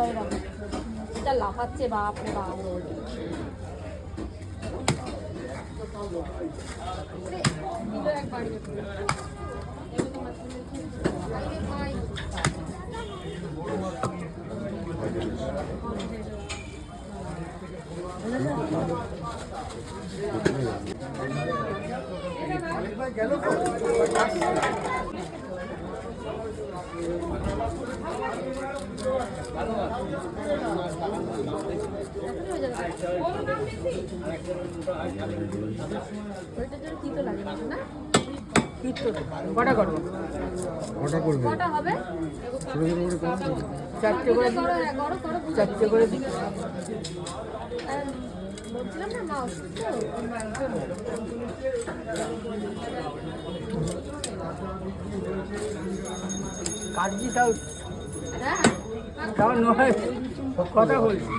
이러이러 잘라 받지 마 보라 গেল কটা করব? কটা করবে? কটা হবে? ছোটো ছোটো করে চারটে করে চারটে করে বলছিলাম না মা অসুস্থ। কাটছি তাও তাও নয় কথা বলছি